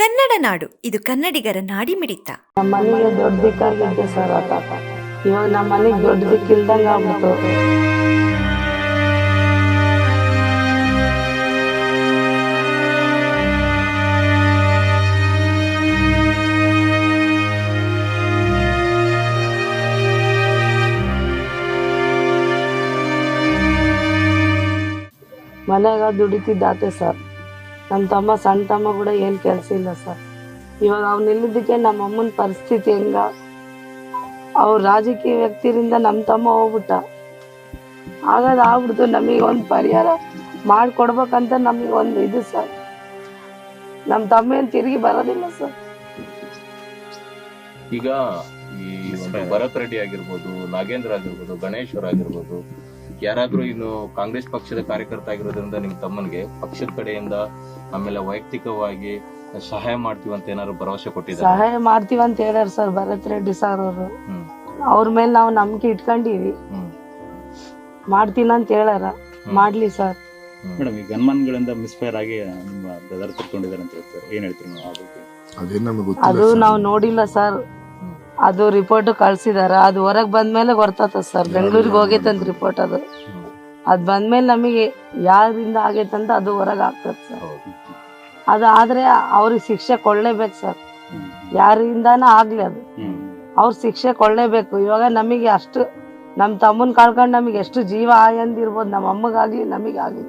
ಕನ್ನಡ ನಾಡು. ಇದು ಕನ್ನಡಿಗರ ನಾಡಿ ಮಿಡಿತ. ಮನೆಗೆ ದೊಡ್ಡ ದಿಕ್ಕಾಗಿದ್ದೆ ಸರ್ ಆತ ಇವಾಗ ನಮ್ಮ ಮನೆಗೆ ದೊಡ್ಡ ದಿಕ್ಕಿಲ್ದಂಗ ಆಗ್ಬಿಡ್ತು. ಮನ್ಯಾಗ ದುಡಿತಿದ್ದಾತೆ ಸರ್. ನಮ್ಮ ತಮ್ಮ ಸಣ್ಣ ತಮ್ಮ ಕೂಡ ಏನು ಕೆಲಸ ಇಲ್ಲ ಸರ್. ಇವಾಗ ಅವ್ನು ಇಲ್ಲದಕ್ಕೆ ನಮ್ಮ ಅಮ್ಮನ ಪರಿಸ್ಥಿತಿ ಹೆಂಗ? ಅವ್ರ ರಾಜಕೀಯ ವ್ಯಕ್ತಿರಿಂದ ನಮ್ಮ ತಮ್ಮ ಹೋಗ್ಬಿಟ್ಟ. ಹಾಗಾದ ಆಗ್ಬಿಡ್ತು ನಮಗೆ ಒಂದು ಪರಿಹಾರ ಮಾಡಿಕೊಡ್ಬೇಕಂತ ನಮಗೆ ಒಂದು ಇದು ಸರ್. ನಮ್ಮ ತಮ್ಮ ಏನು ತಿರುಗಿ ಬರೋದಿಲ್ಲ ಸರ್. ಈಗ ಈ ಭರತ್ ರೆಡ್ಡಿ ಆಗಿರ್ಬೋದು, ನಾಗೇಂದ್ರ ಆಗಿರ್ಬೋದು, ಗಣೇಶ್ವರ್ ಆಗಿರ್ಬೋದು ಯಾರಾದ್ರೂ ಇನ್ನು ಕಾಂಗ್ರೆಸ್ ಪಕ್ಷದ ಕಾರ್ಯಕರ್ತ ಆಗಿರೋದ್ರಿಂದ ನಿಮ್ ತಮ್ಮನ್ಗೆ ಪಕ್ಷದ ಕಡೆಯಿಂದ ಆಮೇಲೆ ವೈಯಕ್ತಿಕವಾಗಿ ಸಹಾಯ ಮಾಡ್ತೀವಿ ಅಂತ ಏನಾದ್ರು ಭರವಸೆ ಕೊಟ್ಟಿದ್ದಾರೆ? ಸಹಾಯ ಮಾಡ್ತೀವಿ ಅಂತ ಹೇಳ್ಯಾರ ಸರ್ ಭರತ್ ರೆಡ್ಡಿ ಸರ್ ಅವರು. ಅವ್ರ ಮೇಲೆ ನಾವು ನಂಬಿಕೆ ಇಟ್ಕೊಂಡಿವಿ. ಮಾಡ್ತೀನ ಅಂತ ಹೇಳ್ಯಾರ. ಮಾಡ್ಲಿ ಸರ್. ಮೇಡಮ್ ಈ ಗನ್ಮನ್ಗಳಿಂದ ಮಿಸ್ಫೈರ್ ಆಗಿ ನಿಮ್ಮ ಬ್ರದರ್ ತಿಳ್ಕೊಂಡಿದ್ದಾರೆ ಅಂತ ಹೇಳ್ತಾರೆ. ಏನ್ ಹೇಳ್ತೀರಿ ನಮಗೆ ಅದು ಗೊತ್ತಿಲ್ಲ ನಾವು ನೋಡಿಲ್ಲ ಸರ್. ಅದು ರಿಪೋರ್ಟ್ ಕಳ್ಸಿದಾರ. ಅದು ಹೊರಗ್ ಬಂದ್ಮೇಲೆ ಗೊತ್ತಾತ ಸರ್. ಬೆಂಗಳೂರಿಗೆ ಹೋಗೈತಂತ ರಿಪೋರ್ಟ್ ಅದು. ಅದ್ ಬಂದ್ಮೇಲೆ ನಮಗೆ ಯಾರಿಂದ ಆಗೈತಂತ ಅದು ಹೊರಗೆ ಆಗ್ತದ ಸರ್. ಅದು ಆದ್ರೆ ಅವ್ರಿಗೆ ಶಿಕ್ಷೆ ಕೊಡ್ಲೇಬೇಕು ಸರ್. ಯಾರಿಂದಾನ ಆಗ್ಲಿ ಅದು. ಅವ್ರ ಶಿಕ್ಷೆ ಕೊಡ್ಲೇಬೇಕು. ಇವಾಗ ನಮಗೆ ಅಷ್ಟು ನಮ್ಮ ತಮ್ಮನ್ ಕಳ್ಕೊಂಡು ನಮಗೆ ಎಷ್ಟು ಜೀವ ಆಯಂದಿರ್ಬೋದು ನಮ್ಮ ಅಮ್ಮಗಾಗ್ಲಿ ನಮಗಾಗ್ಲಿ ಆಗ್ಲಿ.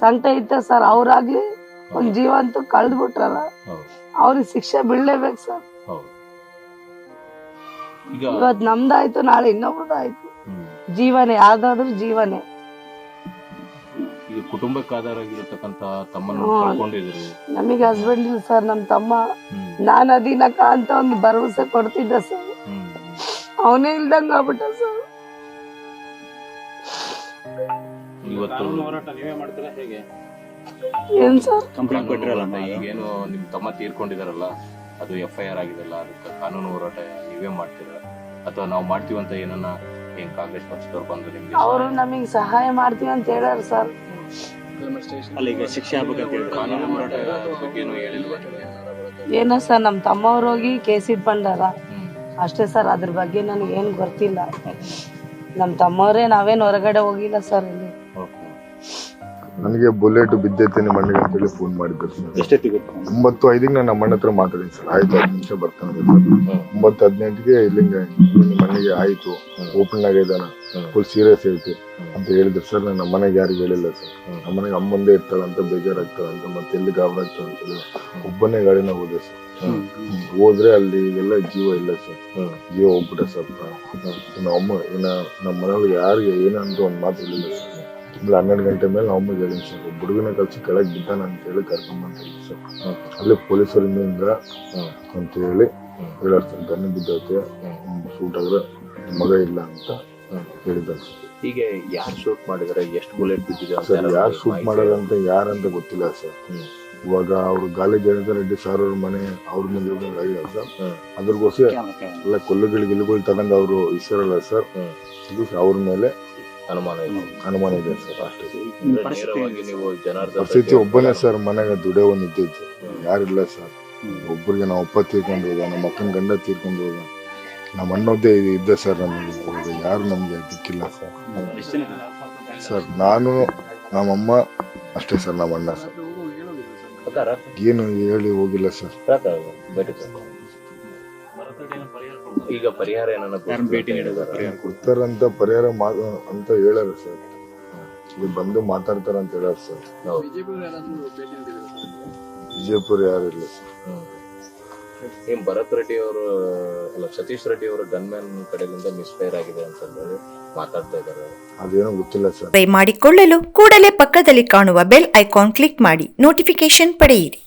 ಸಂಕಟ ಇತ್ತ ಸರ್. ಅವ್ರಾಗ್ಲಿ ಒಂದ್ ಜೀವ ಅಂತೂ ಕಳ್ದ್ ಬಿಟ್ರಲ್ಲ. ಅವ್ರಿಗೆ ಶಿಕ್ಷೆ ಬೀಳ್ಲೇಬೇಕು ಸರ್. ಇವತ್ ನಮ್ದಾಯ್ತು ನಾಳೆ ಇನ್ನೊಬ್ರದಾಯ್ತು. ಜೀವನೇ ಯಾವ್ದಾದ್ರು ಜೀವನೇ. ಈಗ ಕುಟುಂಬಕ್ಕೆ ಆಧಾರ ಆಗಿರತಕ್ಕಂತ. ಕಳ್ಕೊಂಡಿದ್ರು ನಮಗೆ ಹಸ್ಬೆಂಡ್ ಇಲ್ಲ ಸರ್ ನಮ್ಮ ತಮ್ಮ. ನಾನ್ ಅದಿನಕ ಅಂತ ಒಂದು ಭರವಸೆ ಕೊಡ್ತಿದ್ದ ಸರ್ ಅವನೇ ಇಲ್ದಂಗ ಆಗ್ಬಿಟ್ಟ ಸರ್ ಇವತ್ತು ಏನ್ ಸರ್ ಕಂಪ್ಲೇಂಟ್ ಕೊಟ್ಟಿರಲ್ಲ ಈಗೇನು ನಿಮ್ ತಮ್ಮ ತೀರ್ಕೊಂಡಿದಾರಲ್ಲ. ಅದು ಎಫ್ ಐ ಆರ್ ಆಗಿದೆಲ್ಲ ಅದಕ್ಕೆ ಕಾನೂನು ಹೋರಾಟ ನೀವೇ ಮಾಡ್ತೀರಾ? ಅಥವಾ ನಾವು ಮಾಡ್ತೀವಿ ಅಂತ ಏನನ್ನ ಏನ್ ಕಾಂಗ್ರೆಸ್ ಪಕ್ಷದವ್ರು ಬಂದು ನಿಮ್ಗೆ ಅವರು ನಮಗೆ ಸಹಾಯ ಮಾಡ್ತೀವಿ ಅಂತ ಹೇಳ್ಯಾರ ಸರ್. ಅಲ್ಲ ಈಗ ಶಿಕ್ಷೆ ಆಗ್ಬೇಕಂತ ಹೇಳಿದ್ರೆ ಕಾನೂನು ಹೋರಾಟ ಬಗ್ಗೆ ಏನು ಹೇಳಿಲ್ವಾ? ನಿಮ್ಗೆ? ಏನೋ ಸರ್ ನಮ್ಮ ತಮ್ಮವ್ರು ಹೋಗಿ ಕೇಸ್ ಇಟ್ಕೊಂಡಾರ. ಅಷ್ಟೇ ಸರ್ ಅದ್ರ ಬಗ್ಗೆ ನನಗೆ ಏನು ಗೊತ್ತಿಲ್ಲ. ನಮ್ಮ ತಮ್ಮವರೇ ನಾವೇನು ಹೊರಗಡೆ ಹೋಗಿಲ್ಲ ಸರ್ ಇಲ್ಲಿ. ನನಗೆ ಬುಲೆಟ್ ಬಿದ್ದೈತೆ ನಿಮ್ಮ ಮನೆಗೆ ಅಂತೇಳಿ ಫೋನ್ ಮಾಡಿದ್ರು ಸರ್ ಎಷ್ಟೊತ್ತಿಗೆ ಒಂಬತ್ತು ಐದಿಗೆ ನಾನು ನಮ್ಮ ಅಣ್ಣ ಹತ್ರ ಮಾತಾಡಿನಿ ಸರ್. ಆಯ್ತು ಹತ್ತು ನಿಮಿಷ ಬರ್ತಾನೆ ಸರ್. ಒಂಬತ್ತು ಹದಿನೆಂಟಿಗೆ ಇಲ್ಲಿಂಗ ನಿಮ್ಮ ಆಯ್ತು. ಓಪನ್ ಆಗಿದ್ದಾನ ಫುಲ್ ಸೀರಿಯಸ್ ಐತಿ ಅಂತ ಹೇಳಿದ್ರು ಸರ್. ನಾನು ನಮ್ಮ ಮನೆಗೆ ಯಾರಿಗೂ ಹೇಳಿಲ್ಲ ಸರ್. ನಮ್ಮ ಮನೆಗೆ ಅಮ್ಮಂದೇ ಇರ್ತಾಳಂತ ಬೇಜಾರಾಗ್ತಾಳಂತ ಮತ್ತೆ ಎಲ್ಲಿ ಗಾಬರಿ ಆಗ್ತಾಳೆ ಅಂತ ಹೇಳಿ ಒಬ್ಬನೇ ಗಾಡಿನ ಹೋದೆ ಸರ್. ಹೋದ್ರೆ ಅಲ್ಲಿ ಎಲ್ಲ ಜೀವ ಇಲ್ಲ ಸರ್. ಜೀವ ಹೋಗ್ಬಿಟ್ಟೆ ಸರ್. ನಮ್ಮ ಅಮ್ಮ ಇನ್ನ ನಮ್ಮ ಮನೆಯವ್ರಿಗೆ ಯಾರಿಗೆ ಏನಂತ ಒಂದು ಮಾತು ಹೇಳಿಲ್ಲ ಸರ್. ಇಲ್ಲ ಹನ್ನೆರಡು ಗಂಟೆ ಮೇಲೆ ನಾವು ಹೇಳಿನಿ ಸರ್ ಹುಡುಗನ ಕಳಿಸಿ ಕೆಳಗೆ ಬಿದ್ದಾನ ಅಂತೇಳಿ ಹೇಳಿ ಕರ್ಕೊಂಬಂತ ಸರ್ ಅಲ್ಲಿ ಪೊಲೀಸರಿಂದ ಅಂತ ಹೇಳಿ ಹೇಳಾರ ಸರ್ ಗನ್ನ ಬಿದ್ದೈತೆ ಶೂಟ್ ಆದ್ರೆ ಮಗ ಇಲ್ಲ ಅಂತ ಹೇಳಿದ್ದಾರೆ. ಸರ್. ಹೀಗೆ ಯಾರು ಶೂಟ್ ಮಾಡಿದಾರೆ ಎಷ್ಟು ಬುಲೆಟ್ ಬಿದ್ದಿದೆ ಅಂತ ಸರ್ ಯಾರು ಶೂಟ್ ಮಾಹಿತಿ ಅಂತ ಯಾರಂತ ಗೊತ್ತಿಲ್ಲ ಸರ್. ಇವಾಗ ಅವ್ರು ಗಾಲಿ ಜಯಂತ ರೆಡ್ಡಿ ಸರ್ ಅವ್ರ ಮನೆ ಅವ್ರ ಮೇಲೆ ಆಗಿಲ್ಲ ಸರ್. ಅದ್ರಗೋಸ್ಕರ ಎಲ್ಲ ಕೊಲ್ಲುಗಳು ಗಿಲ್ಲುಗಳು ತಗೊಂಡು ಅವರು ಇಸರಲ್ಲ ಸರ್. ಇದು ಅವ್ರ ಮೇಲೆ ಅನುಮಾನ ಇದೆ. ಅನುಮಾನ ಇದೆ ಸರ್ ಅಷ್ಟೇ. ಅಂದ್ರೆ ನೇರವಾಗಿ ನೀವು ಜನಾರ್ದನ್ ಪರಿಸ್ಥಿತಿ ಒಬ್ಬನೇ ಸರ್ ಮನೆಗೆ ದುಡಿಯೋ ಒಂದು ಇದ್ದಿದ್ದು ಯಾರಿಲ್ಲ ಸರ್. ಒಬ್ಬರಿಗೆ ನಾವು ಅಪ್ಪ ತೀರ್ಕೊಂಡು ಹೋದ ನಮ್ಮ ಅಕ್ಕನ ಗಂಡ ತೀರ್ಕೊಂಡು ಹೋದ. ನಮ್ಮ ಅಣ್ಣದ್ದೇ ಇದು ಇದ್ದ ಸರ್ ನಮಗೆ. ಇವಾಗ ಯಾರು ನಮಗೆ ದಿಕ್ಕಿಲ್ಲ ಸರ್. ಸರ್ ನಾನು ನಮ್ಮಮ್ಮ ಅಷ್ಟೇ ಸರ್ ನಮ್ಮ ಅಣ್ಣ ಸರ್. ಏನು ಹೇಳಿ ಹೋಗಿಲ್ಲ ಸರ್. ಸಾಕು. ಈಗ ಪರಿಹಾರ ಏನನ್ನ ಭೇಟಿ ಕೊಡ್ತಾರಂತ ಪರಿಹಾರ ಅಂತ ಹೇಳಾರ ಸರ್. ಬಂದು ಮಾತಾಡ್ತಾರ ಅಂತ ಹೇಳಾರ ಸರ್. ವಿಜಯಪುರ ಯಾರಿಲ್ಲ ಸರ್. ಏನ್ ಭರತ್ ರೆಡ್ಡಿ ಅವರು ಅಲ್ಲ ಸತೀಶ್ ರೆಡ್ಡಿ ಅವರು ಗನ್ಮ್ಯಾನ್ ಕಡೆಯಿಂದ ಮಿಸ್ಫೈರ್ ಆಗಿದೆ ಅಂತ ಹೇಳಿ ಮಾತಾಡ್ತಾ ಇದ್ದಾರೆ. ಅದೇನೋ ಗೊತ್ತಿಲ್ಲ ಸರ್. ಮಾಡಿಕೊಳ್ಳಲು ಕೂಡಲೇ ಪಕ್ಕದಲ್ಲಿ ಕಾಣುವ ಬೆಲ್ ಐಕಾನ್ ಕ್ಲಿಕ್ ಮಾಡಿ ನೋಟಿಫಿಕೇಶನ್ ಪಡೆಯಿರಿ.